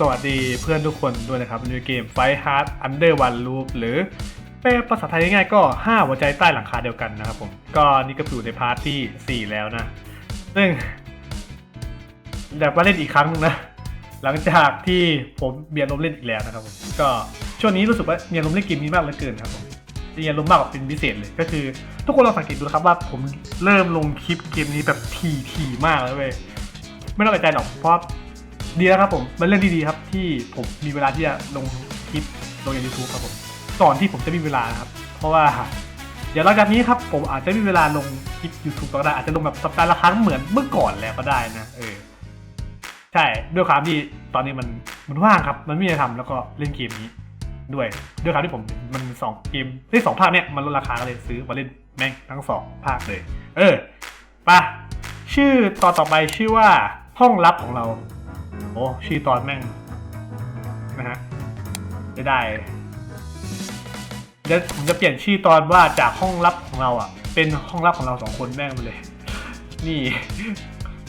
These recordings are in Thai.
สวัสดีเพื่อนทุกคนด้วยนะครับในเกม Fight Hard Under One Loop หรือแปลภาษาไทยง่ายๆก็ 5 หัวใจใต้หลังคาเดียวกันนะครับผม ก็นี่ก็อยู่ในพาร์ทที่ 4 แล้วนะ ซึ่งอยากมาเล่นอีกครั้งนึงนะ หลังจากที่ผมเมียนลมเล่นอีกแล้วนะครับผม ก็ช่วงนี้รู้สึกว่าเมียนลมเล่นเกมนี้มากเหลือเกินครับผมเมียนลมมากกว่าเป็นพิเศษเลย ก็คือ ทุกคนลองสังเกตดูนะครับว่าผมเริ่มลงคลิปเกมนี้แบบทีๆมากแล้วเว้ย ไม่ต้องไปใจหรอกเพราะ ดีแล้วครับผมเป็นเรื่องที่ดีครับที่ผมมีเวลาที่จะลงคลิปลงใน YouTube ครับผมก่อนที่ผมจะมีเวลานะครับ เพราะว่าเดี๋ยวหลังจากนี้ครับผมอาจจะมีเวลาลงคลิป YouTube ก็ได้อาจจะลงแบบสัปดาห์ละครั้งเหมือนเมื่อก่อนแล้วก็ได้นะเออใช่ด้วยความที่ตอนนี้มันมันว่างครับ มันไม่มีอะไรทำแล้วก็เล่นเกมนี้ด้วยด้วยความที่ผมมันสองเกมที่สองภาคเนี่ยมันลดราคาก็เลยซื้อมาเล่นแม่งทั้งสองภาคเลย เออปะชื่อตอนต่อไปชื่อว่าห้องลับของเรา โอ้ชื่อตอนแม่งนะฮะจะได้เดี๋ยวผมจะเปลี่ยนชื่อตอนว่าจากห้องลับของเราอ่ะ เป็นห้องลับของเราสองคนแม่งไปเลย นี่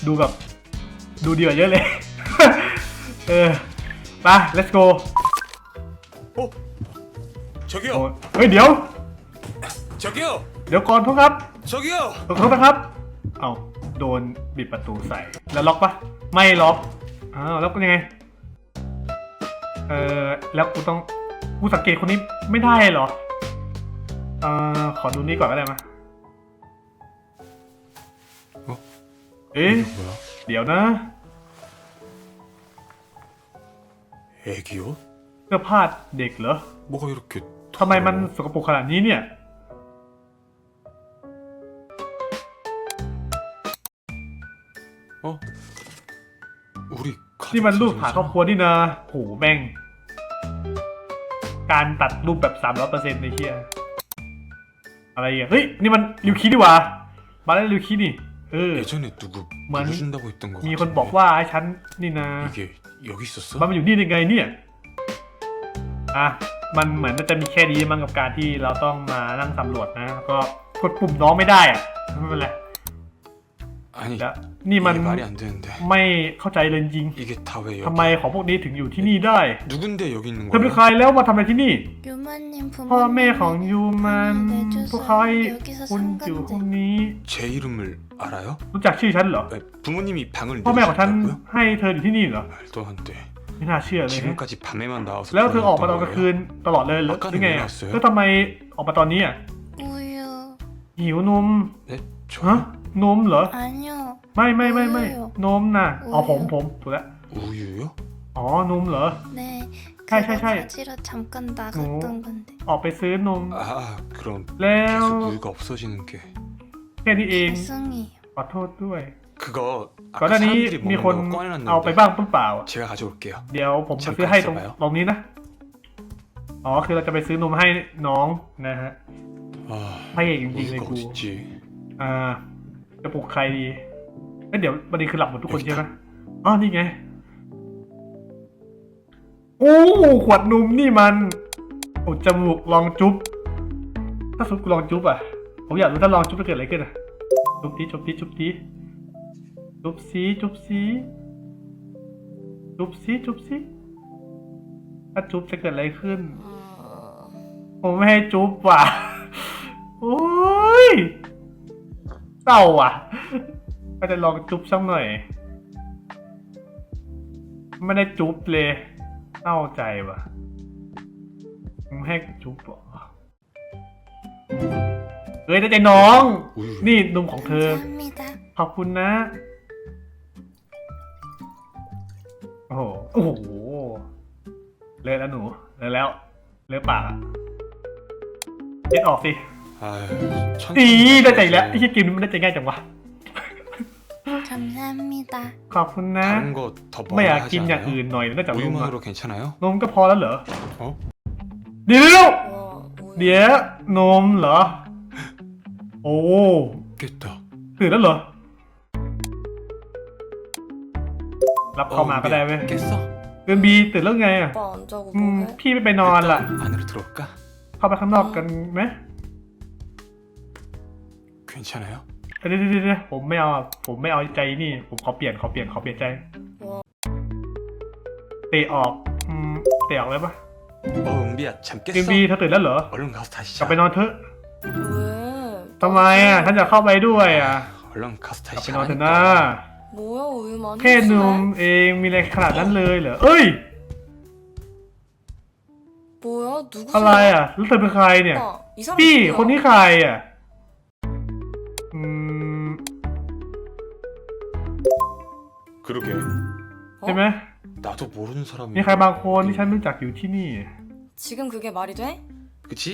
ดูแบบดูเดือดเยอะเลย เออไป let's go 어? 저기요, โอ้เฮ้ยเดี๋ยว 저기요, เดี๋ยวก่อนพ่อครับ 저기요. ขอโทษนะครับ เอาโดนบิดประตูใส่ แล้วล็อกปะไม่ล็อก อ้าวแล้วก็ยังไง เออแล้วกูต้อง กูสังเกตคนนี้ไม่ได้เหรอ เออขอดูนี่ก่อนก็ได้มะ เอ้า เอ๊ะ 이게 뭐야? เดี๋ยวนะ 애기요? เสื้อผ้าเด็กเหรอ 뭐가 이렇게 ทำไมมัน 더러워? สกปรกขนาดนี้เนี่ย นี่มันรูปฐานครอบครัวนี่นะโหแม่ง การตัดรูปแบบสามร้อยเปอร์เซ็นต์ในเฮียอะไรอะเฮ้ย นี่มันริวคิดีว่ามาแล้วริวคินี่เออเหมือนมีคนบอกว่าไอ้ฉันนี่นะมันมาอยู่นี่ได้ไงเนี่ยอะมันเหมือนจะมีแค่นี้มั้งกับการที่เราต้องมานั่งสำรวจนะ ก็กดปุ่มน้องไม่ได้อะไม่เป็นไร 아니 แล้วนี่มัน 이게 말이 안 되는데 ไม่เข้าใจเลยจริง 이게 다 왜 ทำ 여기 ไมของพวกนี้ถึงอยู่ที่นี่ได้ 누군데 여기 있는 เธอเป็นใคร 거야? แล้วมาทำอะไรที่นี่ 유마님 พ่อแม่ของยูมัน 내 พวกเขาให้ 주소 여기서 คุณอยู่ห้อง 상간데 นี้ 제 이름을 알아요? รู้จักชื่อฉันเหรอ 에, 부모님이 방을 พ่อแม่ของฉัน 내주셨다고요? ให้เธออยู่ที่นี่เหรอ 말도 안 돼. ไม่น่าเชื่อเลยนะ 지금까지 밤에만 나와서 แล้วเธอออกมาตอนก 돌아다녔던 ลางคื 거예요? นตลอดเลยหรือ อาการ หรือไง เป็นไง อะ เสือ แล้วทำไมออกมาตอนนี้อ่ะ 우유 หิวนม 네? ฮะ 저 นมเหรอ 아니요 ไม่ไม่ไม่ไม่ 우유 นมน่ะอ๋อ 우유 ผมผมถูกแล้ว 우유요? อ๋อนมเหรอ 네 찰, 그거 찰, 찰. 가지러 잠깐 나갔던 건데 ออกไปซื้อนม 아 그럼 แล้ว 계속 우유가 없어지는 게 แค่นี้เอง 죄송해요 ขอโทษด้วย 그거 ก่อนห 아까 น้านี้ 사람들이 มี 먹는 คน 거 เอาไป 꺼내놨는데 บ้างหรือเปล่า 제가 가져올게요 เดี๋ยวผมจะ ฉัน ซื้อให้ตรง ขอสบาย ตรงนี้นะ อ๋อ คือเราจะไปซื้อนมให้น้องนะฮะ 아 พระเอกจริงๆเลย 우유가 กู 어딨지 อ่า จะปลุกใครดีเอ้ยเดี๋ยวประเด็นคือหลับหมดทุกคนใช่ไหมอ๋อนี่ไงโอ้ขวดนมนี่มันโอ้จมูกลองจุ๊บ ถ้าสมมติกูลองจุ๊บอะ ผมอยากรู้ถ้าลองจุ๊บจะเกิดอะไรขึ้นอะ จุ๊บทีจุ๊บทีจุ๊บทีจุ๊บซีจุ๊บซีจุ๊บซีจุ๊บซีถ้าจุ๊บจะเกิดอะไรขึ้น ผมไม่ให้จุ๊บว่ะ โอ้ย เต่าอะก็จะลองจุ๊บซักหน่อย ไม่ได้จุ๊บเลยเตะาใจว่ะไม่ให้จุ๊บหรอเฮ้ยได้ใจน้อง นี่นมของเธอ ขอบคุณนะ โอ้โหเลยแล้วหนูเลยแล้วเลยปากอะเช็ดออกสิ 아유 อีได้ใจแล้ว 해야지. ไอ้เหี้ยเกมนี้มันได้ใจง่ายจังวะ 감사합니다 ขอบคุณนะ 다른 거 더 ไม่อยาก 먹어야 กิน 하지 อย่างอื่น 않아요? หน่อยนอกจากนมอะ 우유만으로 괜찮아요? นมก็พอแล้วเหรอ 어? เดี๋ยว 와, 우유. เดี๋ยวนมเหรอ โอ้ 깼다 ตื่นแล้วเหรอ รับเข้า 어, มาก็ได้เว้ย 깼어? เดือนบีตื่นแล้วไงอ่ะ 오빠 안 자고 อืม 뭐해? พี่ไม่ไปนอนล่ะ 일단 안으로 들어올까? เข้าไปข้างนอกกันไหม 괜찮아요? เดี๋ยวเดี๋ยวเดี๋ยวผมไม่เอาอะผมไม่เอาใจนี่ ผมขอเปลี่ยนขอเปลี่ยนขอเปลี่ยนใจ 와, เตะออกอืมเตะออกเลยปะ 어 은비야 잠 จิม 깼어? บีเธอตื่นแล้วเหรอ 얼른 가서 다시 กลับ 자 ไปนอนเถอะ 왜? ทำไมอ่ะฉันจะเข้าไปด้วยอ่ะ 얼른 가서 กลับ 다시 ไปนอนเถอะนะ 자라니까 뭐야 우유만 แค่หนุ่มเองมีอะไรขนาดนั้นเลยเหรอเอ้ย 뭐야 누구세요? อะไรอ่ะแล้วเธอเป็นใครเนี่ย 오빠, 이 사람 พี่ 누구야? คนนี้ใครอ่ะ อืม 그러게 ใช่ไหม 나도 모르는 사람이 มีใครบางคนที่ฉันรู้จักอยู่ที่นี่ 지금 그게 말이 돼? 그치?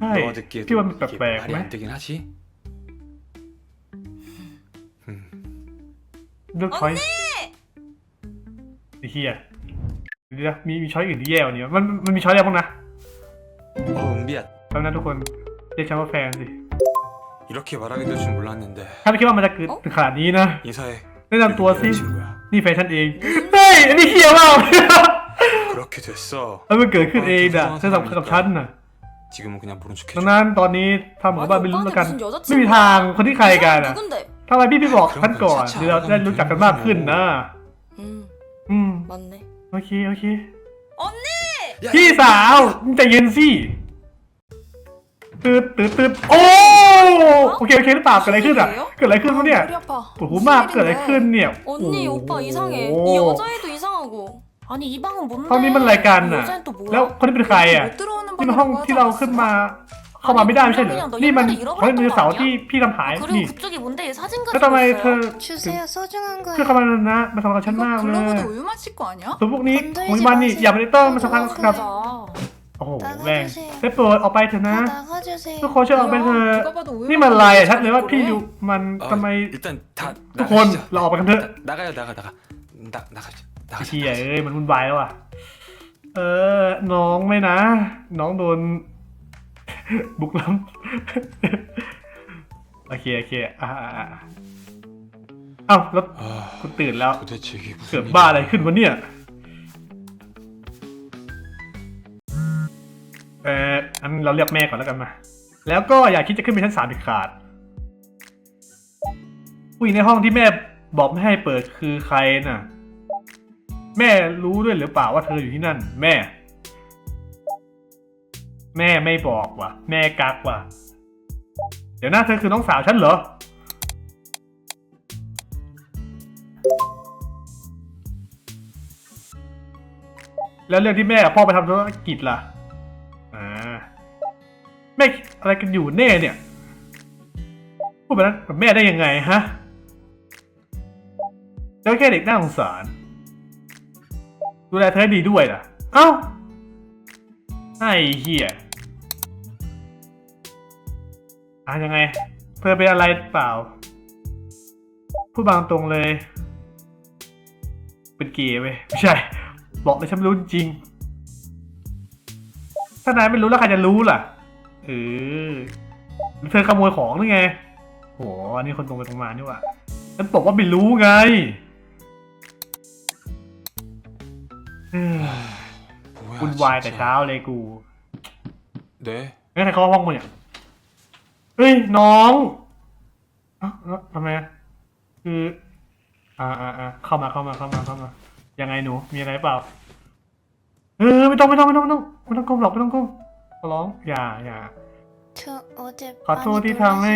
ใช่ 너가 듣기에도 พี่ว่ามันแ 이게 ปลกๆ 말이 ไหม 안 되긴 하지 음, เลือกช้อยไอ้เฮียเดี๋ยวนะมีมีช้อยอื่นที่แย่กว่านี้วะมันมันมีช้อยอะไรบ้างนะ 어 은비야 ตอนนั้นทุกคนเรียกฉันว่าแฟนสิ 이렇게 말하게 될 줄 몰랐는데 ถ้าไม่คิดว่ามันจะเกิดถึงขนาดนี้นะ 인사해 แนะนำตัวสิ 내 친구야 นี่แฟนฉันเอง เฮ้ย อันนี้เฮียมาก 그렇게 됐어 แล้วมันเกิดขึ้นเองน่ะฉันสำคัญกับฉันน่ะ 지금은 그냥 모른 척 ดัง 해줘 นั้นตอนนี้ทำเหมือนว่าไม่รู้แล้วกัน 아니, 오빠한테 무슨 여자친구야? ไม่มีทางคนที่ใครกันอ่ะ 누군데? ทำไมพี่พี่บอกฉันก่อนเดี๋ยวเราได้รู้จักกันมากขึ้นนะ 음 อืม 맞네 โอเค โอเค 야, พี่สาวมึงใจเย็นสิ ตืดตืดตืดโอ้ โอเค โอเคหรือเปล่าเกิดอะไรขึ้นอ่ะ เกิดอะไรขึ้นวะเนี่ย 머리 아파 ปวดหัวมากเกิดอะไรขึ้นเนี่ย 언니 โอ้โห 오빠 이상해 이 여자애도 이상하고 아니 이 방은 뭔데 ห้องนี้มันรายการน่ะ 여자애는 또 뭐야 แล้วคนนี้เป็นใครอ่ะ 못 들어오는 นี่มันห้องที่เราขึ้นมา เข้ามาไม่ได้ไม่ใช่เหรอ นี่มันห้องมือเสาที่พี่ทำหาย 그리고 นี่ 그쪽이 뭔데 얘 사진 แล้วทำไมเธอ 주세요 소중한 คือ 거예요 คำนั้นนะมันสำคัญกับฉันมากเลย 글로브도 우유만 씻고 아니야? ตัวพวกนี้ของมันนี่อย่าไปต้องมันสำคัญกับ 자 โอ้ โหแรงได้ปิดออกไปเถอะนะทุกคนช่วยออกไปเถอะนี่มันลายอะชัดเลยว่าพี่ดูมันทำไมทุกคนเราออกไปกันเถอะเชี่ใหญ่เอ้ยมันวุ่นวายแล้วอะเออ น้องไม่นะ น้องโดน บุกล้ำโอเคโอเคอ่าเอ้าแล้วคุณตื่นแล้วเกิดบ้าอะไรขึ้นวะเนี่ย อออันเราเรียกแม่ก่อนแล้วกันมา แล้วก็อย่าคิดจะขึ้นไปชั้นสามอีกขาด ผู้หญิงในห้องที่แม่บอกไม่ให้เปิดคือใครน่ะ แม่รู้ด้วยหรือเปล่าว่าเธออยู่ที่นั่น แม่ แม่ไม่บอกว่ะ แม่กักว่ะ เดี๋ยวนะเธอคือน้องสาวฉันเหรอ แล้วเรื่องที่แม่กับพ่อไปทำธุรกิจล่ะ แม่อะไรกันอยู่แน่เนี่ยพูดแบบนั้นกับแม่ได้ยังไงฮะแล้วแค่เด็กน่าสงสาร ดูแลเธอดีด้วยล่ะ เอ้าไอ้เหี้ยอะยังไง เธอเป็นอะไรเปล่า พูดบางตรงเลย เป็นเกย์เว้ยไม่ใช่ บอกเลยฉันไม่รู้จริง ถ้านายไม่รู้แล้วใครจะรู้ล่ะ เอเธอขโมยของนี่ไงโหอันนี้คนตรงไปตรงมานี่ว่ะฉันบอกว่าไม่รู้ไงคุณวายแต่เช้าเลยกู เด้เฮ้ยใครเข้าห้องมึงเนี่ยเฮ้ยน้องอ้ทำไมอะคือ อ่าอ่าอ่าเข้ามาเข้ามาเข้ามาเข้ามา ยังไงหนู มีอะไรเปล่า เออไม่ต้องไม่ต้องไม่ต้องไม่ต้องไม่ต้องก้มหรอกไม่ต้องก้ม ร้องอย่าอย่าขอโทษที่ทำให้.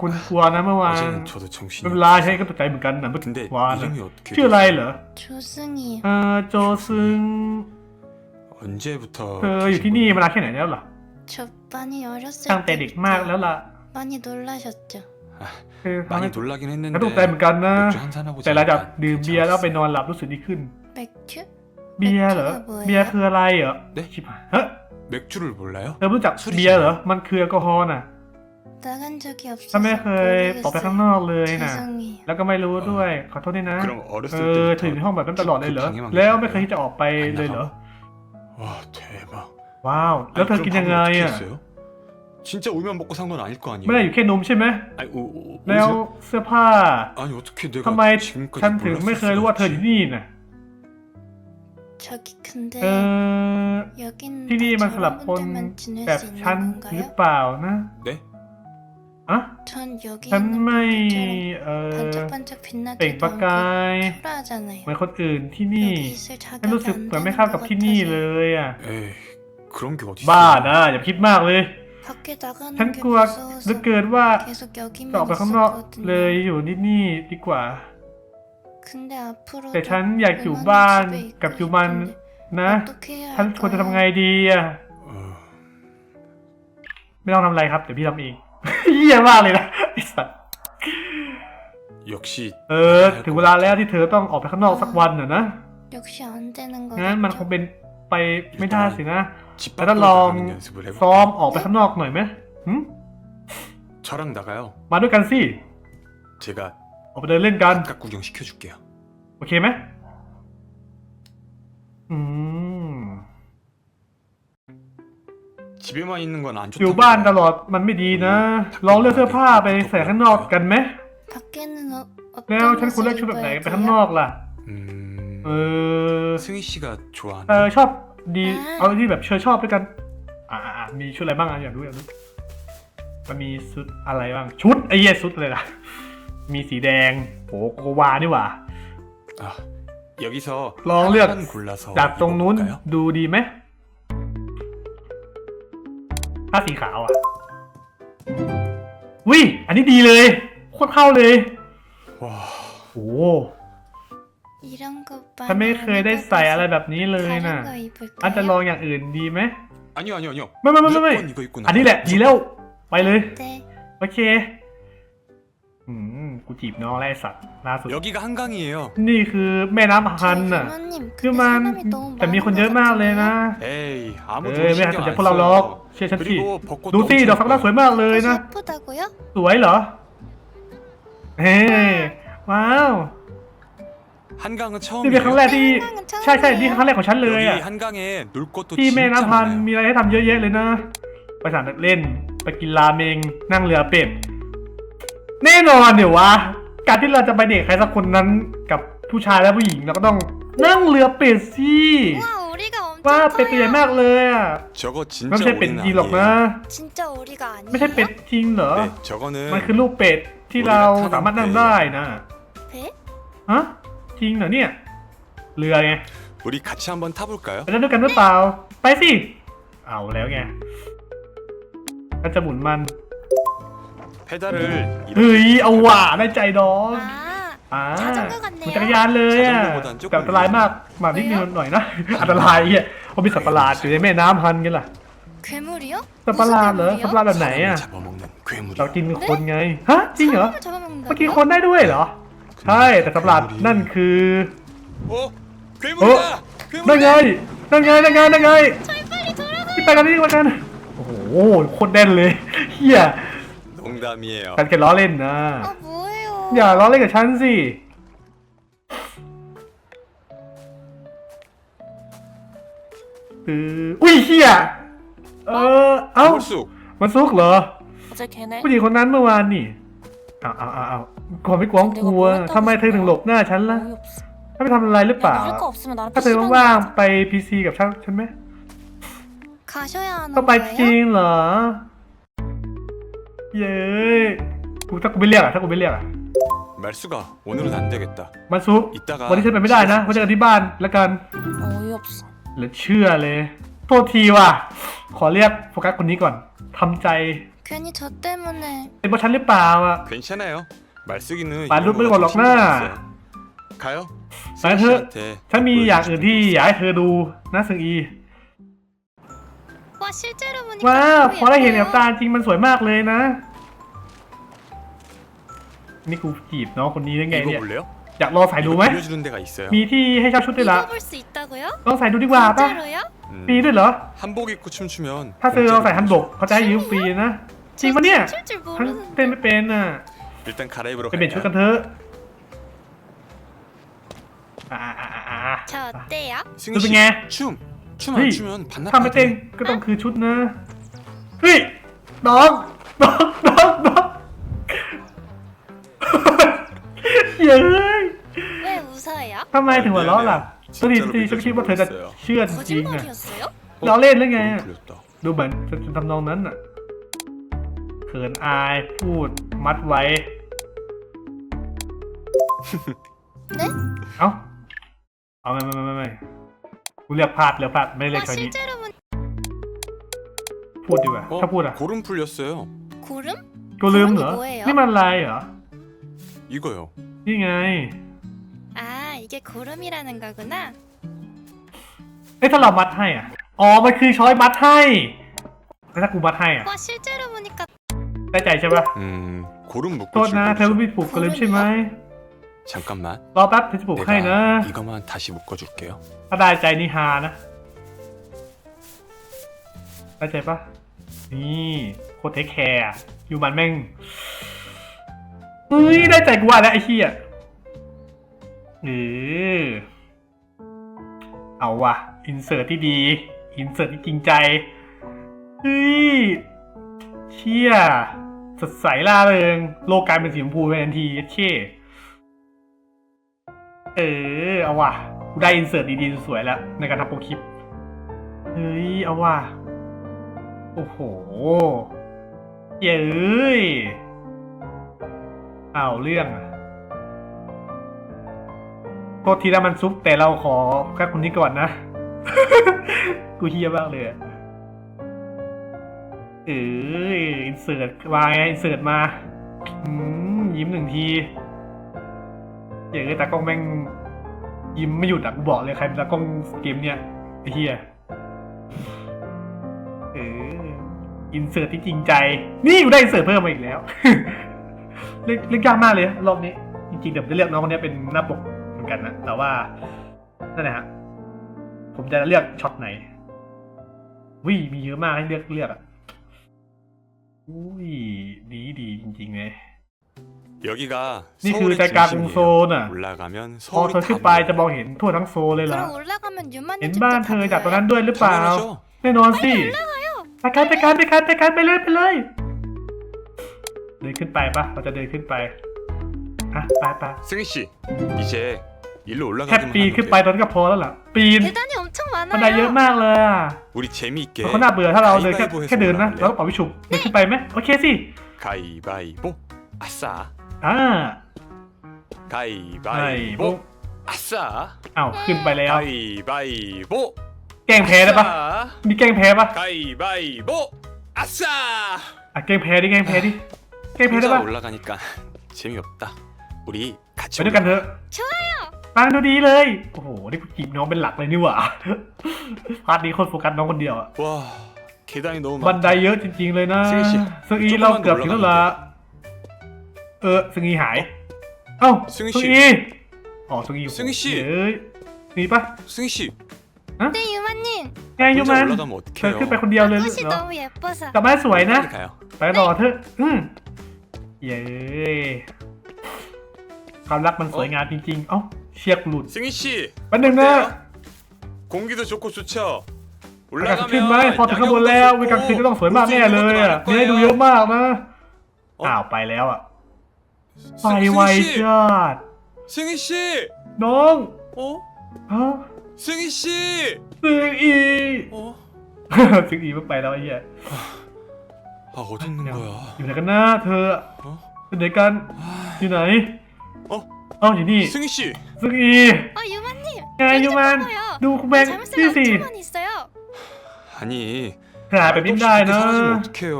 คุณกลัวนะเมื่อวานเป็น이ลาใช่ก็ตกใจเหมือนกันนะเมื่อวานชื่ออะไร?เหรอ 조승이 요. เออโจซึง언เธออยู่ที่นี่มานานแค่ไหนแล้วล่ะ저 많이 어렸ตั้งแต่เด็กมากแล้วล่ะ 많이นนี่.คือ 많이 놀라긴 ก็ 했는데 ตกใจเหมือนกันนะ 맥주 한잔하고 แต่หลังจากดื่มเบียร์แล้วไป.นอนหลับรู้สึกดีขึ้น?เบียร์เหรอเบียร์?คืออะไรเหรอ 네? ชิบหาเฮย 맥주를 몰라요? เธอรู้จัก สุริ เบียร์เหรอ มันคือแอลกอฮอล์น่ะ 나간 적이 없어서 ฉันไม่เคยออกไปข้างนอกเลยน่ะ 죄송해요 แล้วก็ไม่รู้ด้วย ขอโทษด้วยนะ 그럼 เอ 어렸을 อเธออยู่ในห้องแบบนั้นตลอดเลยเหรอ 그 방에만 แล้ว 계셨어요? ไม่เคยที่จะออกไปเลยเหรอ 와 대박 ว้าว แล้วเธอ 아니, กิน 그럼 ยังไง 밥은 어떻게 อ่ะ 했어요? 진짜 우유만 먹고 산 건 아닐 거 아니에요? ไม่ได้อยู่แค่นมใช่ไหม 아니 오, 오, แล้ว 어디서- เสื้อผ้า 아니 어떻게 내가 ทำไม 지금까지 ฉันถึงไม่เคยรู้ว่าเธออยู่ที่นี่น่ะ 저기 근데 เออ 여긴 ที่นี่มันสำหรับคน 저런 분들만 지낼 แบบ 수 있는 ฉันหรือ 건가요? เปล่านะ 네? อะ 전 여기 ฉัน 있는 ไม่ 불빛처럼 เออ 반짝반짝 เปล่ง 빛나기도 ประกาย 하고 초라하잖아요. เหมือนคนอื่นที่นี่ 여기 있을 ฉันรู้ 자격이 สึก 안 เหมือนไม่ 되는 เข้า 것 กับที่นี่เล 같아서 ยอ่ะ 에이 그런 게 어디 บ้า 있어? นะอย่าคิดมากเลย 밖에 나가는 ฉัน 게 กลัวเหลือ 무서워서 เกินว่า 계속 จะอ 여기만 อกไปข้างนอกเลย 있었거든요. อยู่ที่นี่ดีกว่า 근데 앞으로 แต่ฉันอยากอยู่บ้านกับยูมันนะ 어떻게 해야 ฉันควรจะทำไง 할까요? ดีอ่ะ 어, ไม่ต้องทำอะไรครับ เดี๋ยวพี่ทำเอง เยี่ยมากเลยนะไอ้สัส 역시 เออ ถึงเวลาแล้วที่เธอต้องออกไปข้างนอกสักวันน่ะนะ 역시 안 되는 งั้นมันค 거겠죠? งเป็นไปไม่ได้สินะ 집 일단 밖으로 럼 나가는 연습을 ซ้อม 해볼까요? ออกไปข้างนอกหน่อยไหมหึ 저랑 나가요. มาด้วยกันสิ 제가 ออกไปเดินเล่นกัน 바깥 구경 시켜줄게요. โอเคไหมอืม 집에만 있는 건 안 อยู่ 좋다고. บ้านตลอดมันไม่ดีนะ ลองเลือกเสื้อผ้าไปใส่ข้างนอกกันไหม 밖에는 어, แล้ว 어떤 ฉันควรเลือก 옷을 ชุดแบบไหน 입어야 ไปข้างน 돼요? อกล่ะ 음, เออ 승희 씨가 เออ 좋아하는 ชอบดี อ่า เอาที่แบบเชอชอบด้วยกัน อ่าอ่ามีชุดอะไรบ้างอ่ะอยากรู้อยากรู้มันมีชุดอะไรบ้าง ชุดไอ้เหี้ยชุดอะไรล่ะ มีสีแดงโหโกโกวานี่หว่า 아, 여기서 러เลือก 하나만 골라서 จากตรงนู้น 입어볼까요? ดูดีไหมถ้าสีขาวอ่ะวิอันนี้ดีเลยโคตรเข้าเลย 와, โอ้ 이런 거 ฉันไม่ 많이 เคยได้ใส่อะไรแบบนี้เลยนะ 다른 거 입을까요? อันจะลองอย่างอื่นดีไหม 아니요 아니요 아니요. ไม่ไม่ไม่ไม่ไม่ 무조건 이거 입고 อันนี้แหละ 나가요. ดีแล้ว ไปเลย 네. โอเค อืม กูจีบน้องแล้วไอ้สัตว์ล่าสุด 여기가 한강이에요. นี่คือแม่น้ำฮัน 저희 น่ะ 부모님 คือ 근데 มัน 사람이 너무 แต่มีคน 많은 เยอะ 것 มากเลยนะ 같은데요? 에이 เอ 아무도 อไม่หัน 신경 จาก 안 พวกเราหรอก 써요. เชื่อฉันสิ 그리고 벚꽃도 ดูสิ 엄청 ดอกซากุระสวย 예뻐요. มากเลย 꽃이 นะ 예쁘다고요? สวยเหรอ เฮ้ว้าว 한강은 นี่เป็นครั้งแร 처음이에요. กที่ ใช่ใช่นี่ครั้งแรกของฉันเลย 여기 อ่ะ 한강에 놀 곳도 ที่แม่ 진짜 น้ำพัน 많아요. มีอะไรให้ทำเยอะแยะเลยนะ ไปสนามเด็กเล่น ไปกินราเมง นั่งเรือเป็ด แน่นอนเดี๋ยววะ การที่เราจะไปเดทใครสักคนนั้นกับผู้ชายและผู้หญิงเราก็ต้องนั่งเรือเป็ดสิ 와 오리가 엄청 ว่าเป็ดตัวใหญ่มากเลยอ่ะ 저거 มัน 진짜 ไม่ใช่เป็ด 오리는 จริงหรอกนะ 아니에요. 진짜 오리가 아니에요? ไม่ใช่เป็ดจริงเหรอ 네, 저거는 มันคือลูกเป็ดที่เราสามารถนั่งได้นะ 배? ฮะ จริงเหรอเนี่ย เรือไง 우리 같이 한번 타볼까요? ไปเล่นด้วยกันหรือเปล่า ไปสิ เอาแล้วไงก็จะหมุนมัน 페달을 เฮ้ย 이렇게 เอาหว่าได้ใจน้อง 아 อ่า 자전거 같네요 เหมือนจักรยานเลยอ่ะ 자전거보단조금 แต่อันตรายมากมานิดนึงหน่อยนะ อันตรายอ่ะเพราะมีสัตว์ประหลาดอยู่ในแม่น้ำฮันกันล่ะ 괴물이요? สัตว์ประหลาดเหรอ สัตว์ประหลาดแบบไหนอ่ะ 사람을 잡아먹는 괴물이요. เรากินคนไง ฮะ จริงเหรอ 사람을 잡아먹는다고요? เมื่อกี้คนได้ด้วยเหรอ ใช่ แต่สัตว์ประหลาดนั่นคือ 어? 괴물이다! นั่นไง 괴물이다! นั่นไง นั่นไง นั่นไงที่ไปกันนี่มากัน โอ้โห โคตรแน่นเลยเฮีย 농담이에요. ฉันแค่ล้อเล่นนะ 아 뭐예요? อย่าล้อเล่นกับฉันสิคืออุ้ยเฮียเออ เอ้า 홀쑥 มันซุกเหรอ 어제 걔네 ผู้หญิงคนนั้นเมื่อวานนี่เอาเอาเอาเอากลัวไม่กลัวกลัวทำไมเธอถึงหลบหน้าฉันล่ะ 어이 없어 ถ้าไปทำอะไรหรือเป 야 ล่า 나를 거 없으면 나랑 ถ้าเธอ PC방 ว่าง 가자 ๆไปพีซีกับฉันฉันไหม 가셔야 하는 ต้องไปจริง 거예요? เหรอ เย้ยกูถ้ากูไม่เรียกอะถ้ากูไม่เรียกอะ 말수가 오늘은 안 되겠다. มันซุก 이따가 วันนี้ฉันไปไม่ได้นะไว้เจอกันที่บ้านแล้วกัน 어이 없어 เหลือเชื่อเลย โทษทีว่ะ ขอเรียกโฟกัสคนนี้ก่อน ทำใจ 괜히 저 때문에 เป็นเพราะฉันหรือเปล่าอ่ะ 괜찮아요. 말숙이는 말 이런 좀 거가 걸럭나. 신경 안 써요. 가요. 말 승희 씨한테 ฉันมีอย่างอื่นที่อยากให้เธอดูนะซึงอี 와 실제로 보니까 ว้าว 너무 พอได้เห็นกับ 예뻐요. ตาจริงมันสวยมากเลยนะ นี่กูจีบน้องคนนี้ได้ไงเนี่ย 입어볼래요? อยากลองใส่ดูไหม 이거 빌려주는 데가 있어요. มีที่ให้เช่าชุดด้วยละ 입어볼 수 있다고요? ลองใส่ดูดีกว่าป่ะ 진짜로요? 음, ฟรีด้วยเหรอ 한복 입고 춤추면 ถ้าเธอลองใส่ฮันบก 공짜로 เขาจะให้ยืมฟรีนะ จริงปะเนี่ย 춤출 줄 ฉัน 모르는데 เต้นไม่เป็นอ่ะ 일단 갈아입으러 ไปเปลี่ยนชุดกัน 갈까요? เถอะอ่าอ่าอ่าอ่า 저 어때요? 승희 또 씨, 중에. 춤! 춤 안 헤이, 추면 ถ้าไม่เต้น 반납하게. ก็ต้องคือชุดนะ เฮ้ย น้องน้องน้องน้องเย้ย 왜 웃어요? ทำไมถึงหัวเราะล่ะ 진짜로 ตัวทีทีฉันคิดว่าเธอจะ 믿어줄 เชื่อจริงๆอ่ะ 거짓말이었어요? เราเล่นหรือไง 너무 อะ 풀렸다. ดูเหมือนจะทำนองนั้นอ่ะ เธ ขินอายพูดมัดไว้ เอ๊ะ เอ้าเอาไม่ไม่ไม่ไม่ไม่ กูเลือกพลาดเลือกพลาดไม่ได้เลือก 와 ช้อยนี้ 실제로 보니 พูดดีกว่า 어, ถ้าพูดอ่ะ 고름 풀렸어요. 고름? กูลืมเหรอ 고름이 뭐예요? นี่มันลายเหรอ 이거요. นี่ไง 아 이게 고름이라는 거구나 เอ้ยถ้าเรามัดให้อ่ะ อ๋อ มันคือช้อยมัดให้แล้วถ้ากูมัดให้อ่ะ 와 실제로 보니까 ได้ใจใช่ปะ 음, 고름 묶고 โทษนะเธอไม่ผูกกันเลยใช่ไหม 잠깐만. รอแป๊บเธอจะผูกให้นะ 내가 이것만 다시 묶어줄게요. ถ้าได้ใจนี่ฮานะได้ใจปะนี่โคตรเทคแคร์อยู่มันแม่งเฮ้ยได้ใจกูว่าแล้วไอ้เหี้ยเออเอาว่ะ อินเสิร์ตที่ดี อินเสิร์ตที่จริงใจเฮ้ยเชี่ยสดใสล่าเริง โลกกลายเป็นสีชมพูไปทันทีเช่เออ เอาว่ะ กูได้อินเสิร์ตดีๆ สวยๆ แล้วในการทำโปรคลิป เฮ้ย เอาว่ะโอ้โหเย้ยเอาเรื่องอะโทษทีนะมันซุปแต่เราขอแค่คนนี้ก่อนนะ กูเฮียมากเลยเอออินเสิร์ตมาไงอินเสิร์ตมาอืมยิ้มหนึ่งทีเจ๋อตากล้องแม่ง ยิ้มไม่หยุดอะกูบอกเลยใครเป็นตากล้องเกมเนี่ยไอ้เหี้ยเอออินเสิร์ตที่จริงใจ นี่กูได้อินเสิร์ตเพิ่มมาอีกแล้วเลือกเลือกยากมากเลยรอบนี้ จริงๆเดี๋ยวจะเลือกน้องคนนี้เป็นหน้าปกเหมือนกันนะแต่ว่านั่นแหละฮะผมจะเลือกช็อตไหนวิ่มีเยอะมากให้เลือกเลือกอะอุ้ยดีดีจริงๆเลย 여기가 니 그 서울의 잠깐 중심이에요. 공소는. 올라가면 พอ 서울이 เธอขึ้น 다 ไปจะมอง 보여요. เห็นทั่วทั้งโซลเลยเหรอ 그럼 올라가면 유만님 เห็น 집도 บ้านเธอจากตรงนั้นด้วยหรือเปล่า 당연하죠. แน่นอนสิไปกันไปกันไปกันไปกันไปเลยไปเลย เดินขึ้นไปปะเราจะเดินขึ้นไปอ่ะไปไป 승희 씨, 이제 일로 แค่ 올라가기만 ปีน 하면 ขึ้นไป 돼요. ตอนนนก็พอแล้วล่ะ ปีน 계단이 엄청 บันไดเยอะ 많아요 มากเลยอ่ะ 우리 재미있게 มันก็น่าเบื่อถ้าเราเดินแค่ 가위바위보 해서 แค่เดินนะ 올라갈래요? เราก็เป่าวิชุบเดินขึ้นไปไหมโอเคสิ 가위바위보, 아싸. อ่า 가위바위보, 아싸. อ้าวขึ้นไปแล้ว 가위바위보, แกล้งแพ้ได้ปะ 아싸. มีแกล้งแพ้ปะ 가위바위보, 아싸. อ่ะแกล้งแพ้ดิแกล้งแพ้ดิแกล้งแพ้ได้ 혼자 ปะ 올라가니까 재미없다. 우리 같이 ไปด้วยกันเถ 올라가. อะ 좋아요 ฟังดูดีเลย โอ้โห นี่กูจีบน้องเป็นหลักเลยนี่หว่า พาร์ทนี้คนโฟกัสน้องคนเดียวอะ 와, 계단이 너무 บัน 많다. ไดเยอะจริง ๆ เลยนะ ซึ่งอี ซึ่งอี จุ๊บ เรา มัน เกือบถึงแล้วล่ะ โดนแล้ว เออซึ่งอีหาย เอ้า ซึ่งอี ซึ่งอีอ๋อซึ่งอี ซึ่งอี เอ้ยหนีปะ 승희 씨, 네 유만님 ไงยู 혼자 มัน 올라가면 เธอ 어떡해요? ขึ้นไปคนเดียวเลย 꽃이 เหรอ 너무 예뻐서 กลับบ้านสวยนะ 빨리 가요. ไปรอเถอะ อืมเย้ความรักมันสวยงามจริง ๆ เอ้าเชือกหลุด 승희 씨, แป๊บนึงนะ 어때요? 공기도 좋고 좋죠. อากาศขึ้นไหมพอถึงข้างบนแล้ววิกลางคืนก็ต้องสวยมากแน่เลยอ่ะมีให้ดูเยอะมากนะ อ้าวไปแล้วอ่ะ ไปไวจัด 승희 씨, น้อง 어? ฮะ 승희 씨, ซึงอี 어? ซึงอีมันไปแล้วไอ้เหี้ย 아 어디 있는 거야? อยู่ไหนกันนะเธอ 어? เป็นไหนกัน อยู่ไหน 어? เอ้าอยู่นี่ 승희 씨, ซึงอี 아 유만님 ไงยูมัน 봐봐요 ดูคุณแบงค์ 잘못된 นี่สิ 엄청 많이 있어요 아니 หาแบบนี้ไม่ได้นะ 사라지면 어떡해요?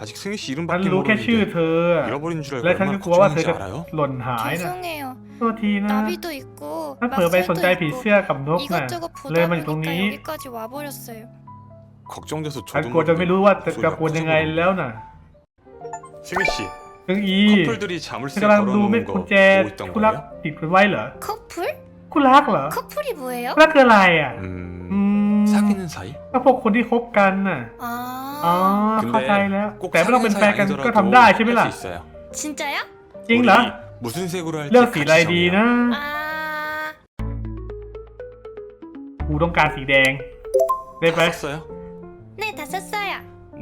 아직 승희 씨 ฉัน 이름밖에 รู้แค่ชื่อ 모르는데 เธอ 잃어버린 줄 알고 และฉัน 얼마나 ก็กลัวว่าเธอ 걱정인지 จะ 알아요? หล่นหายนะ 죄송해요 โทษทีนะ 나비도 있고 ถ้าเผลอไปสนใจผี 막새도 เสื้อกับนก 있고 น่ะ 이것저것 เลย 보다 มาอยู่ตรง 보니까 นี้ 여기까지 와버렸어요 걱정돼서 ฉัน 저도 กลัวจะไม่รู้ว่าจะ 목소리가 กระควรยังไง 커져버리네. แล้วน่ะ 승희 씨, ซึงอี 커플들이 ฉัน 자물쇠 กำลังดูไม่ 걸어놓은 กุญ 거 แจ 보고 있던 คู่รัก 거예요? ติดกันไว้เหรอ 커플? คู่รักเหรอ 커플이 뭐예요? คู่รักคืออะไรอ่ะ อื 음, ม 사귀는 사이? ก็พวกคนที่คบกันน่ะ อ๋อ 아 เข้าใจแล้ว 꼭 แต่ไม่ต้องเป็น 사귀는 แฟน 사이 กันก็ 아니더라도 ทำได้ใช่ไหมล่ะ 할 수 있어요. 진짜요? จริงเหรอ 우리 무슨 색으로 할지 เลือกสี 같이 อะไรดี 정해요. นะ 아 กูต้องการสีแดง ได้ไหม 다 썼어요? 네, 다 썼어요.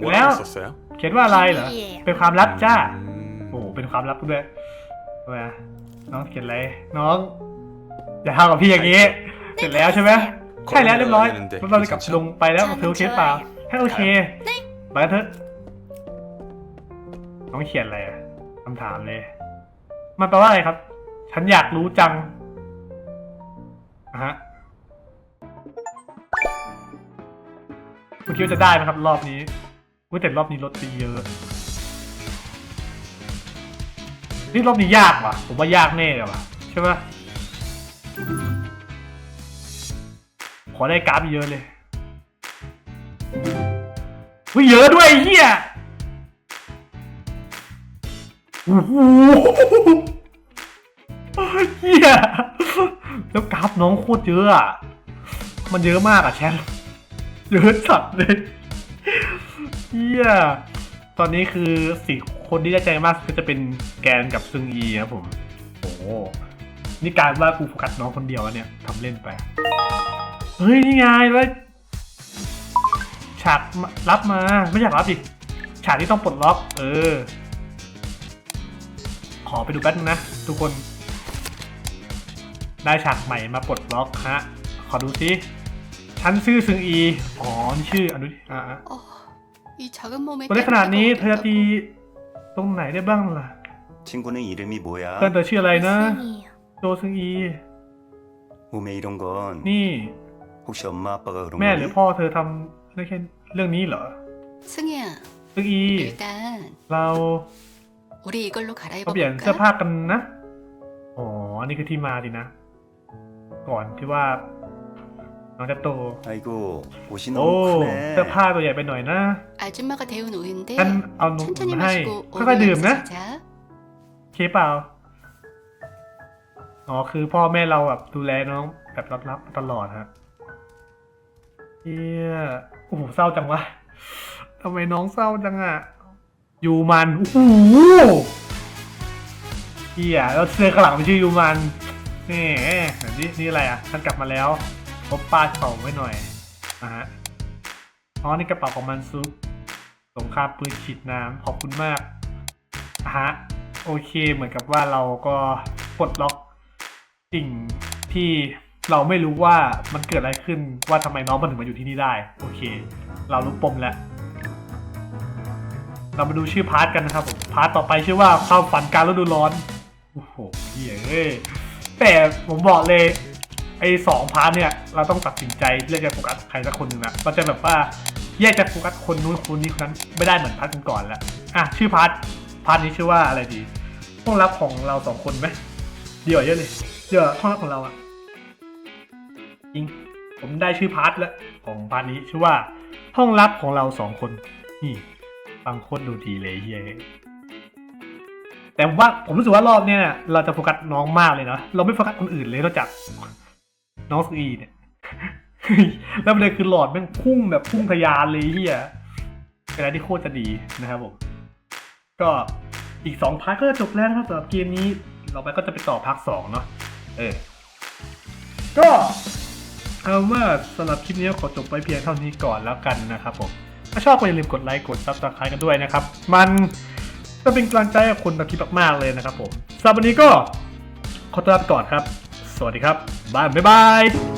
뭐라고 썼어요? เขียนว่าอะไรเหรอ 비밀이에요. เป็นความลับจ้า 음, โอ้โหเป็นความลับด้วยมาน้องเขียนอะไร น้อง อย่าทำกับพี่อย่างนี้ เสร็จแล้วใช่ไหม ใช่แล้วเรียบร้อยแล้วเราจะกลับลงไปแล้วเธอโอเคเปล่าให้โอเคไปกันเถอะน้องเขียนอะไรอะคำถามเลย มันแปลว่าอะไรครับ ฉันอยากรู้จังอะฮะคุณคิดว่าจะได้ไหมครับ รอบนี้อุ๊ยแต่รอบนี้ลดไปเยอะนี่รอบนี้ยากว่ะ ผมว่ายากแน่เลยว่ะ ใช่ปะข อได้กราฟเยอะเลยวิเยอะด้วยเฮียโอ้โหเฮียแล้วกราฟน้องโคตรเยอะอะ มันเยอะมากอะแชทเยอะสัดเลยเฮียตอนนี้คือสี่คนที่ได้ใจมากก็จะเป็นแกนกับซึงอีครับผม โอ้โหนี่การว่ากูโฟกัสน้องคนเดียวเนี่ยทำเล่นไป เฮ้ย นี่ไงแล้วฉากมารับมา ไม่อยากรับดิ ฉากที่ต้องปลดล็อก เออ ขอไปดูแป๊บนึงนะ ทุกคน ได้ฉากใหม่มาปลดล็อกฮะ ขอดูซิฉันชื่อซึงอี อ๋อ นี่ชื่ออันดูดิอ่า 어, 이 작은 몸에 ตัวเล็กขนาดนี้เธอจะ 떼가 ตีตรงไหนได้บ้างล่ะ 친구는 이름이 เพื่อน 뭐야? เธอชื่ออะไรนะ 승이에요. โจซึงอี 몸에 이런 건 นี่ 혹시 엄마 아빠가 그런 แม่หรือ 거니? พ่อเธอทำเรื่องแค่เรื่องนี้เหรอ 승희야 ซึงอี 일단 เรา 우리 이걸로 เขาเปลี่ยนเสื้อผ้า 갈아입어볼까? กันนะ อ๋อ อันนี้คือที่มาดินะ ก่อนที่ว่าน้องจะโต 아이고 옷이 โอ้ 너무 เสื้อผ้า 크네. ตัวใหญ่ไปหน่อยนะ 아줌마가 데운 우유인데 ฉันเอานม 천천히 มาให้ 마시고 ค่อยๆดื่มนะ 자자 เคเปล่า อ๋อ คือพ่อแม่เราแบบดูแลน้องแบบลับๆตลอดฮะ เฮียโอ้โหเศร้าจังวะทำไมน้องเศร้าจังอะยูมันโอ้โหเฮียแล้วเสื้อข้างหลังมันชื่อยูมันนี่แบบนี้นี่อะไรอะฉันกลับมาแล้วพบป้าเป่าไว้หน่อยนะฮะอ๋อนี่กระเป๋าของมันซุปสงครามปืนฉีดน้ำขอบคุณมากอะฮะโอเคเหมือนกับว่าเราก็ปลดล็อกสิ่งที่ เราไม่รู้ว่ามันเกิดอะไรขึ้นว่าทำไมน้องมันถึงมาอยู่ที่นี่ได้ โอเค เรารู้ปมแล้ว เรามาดูชื่อพาร์ทกันนะครับผมพาร์ทต่อไปชื่อว่าความฝันการฤดูร้อนโอ้โหเหี้ยเอ้ยแต่ผมบอกเลยไอ้สองพาร์ทเนี่ย เราต้องตัดสินใจเลือกจะโฟกัสใครสักคนหนึ่งนะเราจะแบบว่าแยกจะโฟกัสคนนู้นคนนี้คนนั้นไม่ได้เหมือนพาร์ทก่อนๆแล้วอะชื่อพาร์ทพาร์ทนี้ชื่อว่าอะไรดีห้องลับของเราสองคนไหมเดี๋ยวเยอะเลยเดี๋ยวห้องลับของเราอะ จริง ผมได้ชื่อพาร์ทแล้วของพาร์ทนี้ชื่อว่าห้องลับของเราสองคน นี่ฟังโคตรดูดีเลยเฮียแต่ว่าผมรู้สึกว่ารอบเนี้ยเราจะโฟกัสน้องมากเลยนะเราไม่โฟกัสคนอื่นเลยนอกจากน้องสุีเนี่ยแล้วประเด็นคือหลอดแม่งพุ่งแบบพุ่งทะยานเลยเฮียเป็นอะไรที่โคตรจะดีนะครับผม ก็อีกสองพาร์ทก็จะจบแล้วนะครับสำหรับเกมนี้เราไปก็จะไปต่อพาร์ทสองเนาะเออ ก็ เอาว่าสำหรับคลิปนี้ขอจบไปเพียงเท่านี้ก่อนแล้วกันนะครับผมถ้าชอบก็อย่าลืมกดไลค์กดซับสไครต์กันด้วยนะครับ มันจะเป็นกำลังใจให้คุณทำคลิปมากๆเลยนะครับผมสำหรับวันนี้ก็ขอตัวลาไปก่อนครับ สวัสดีครับบายบ๊ายบาย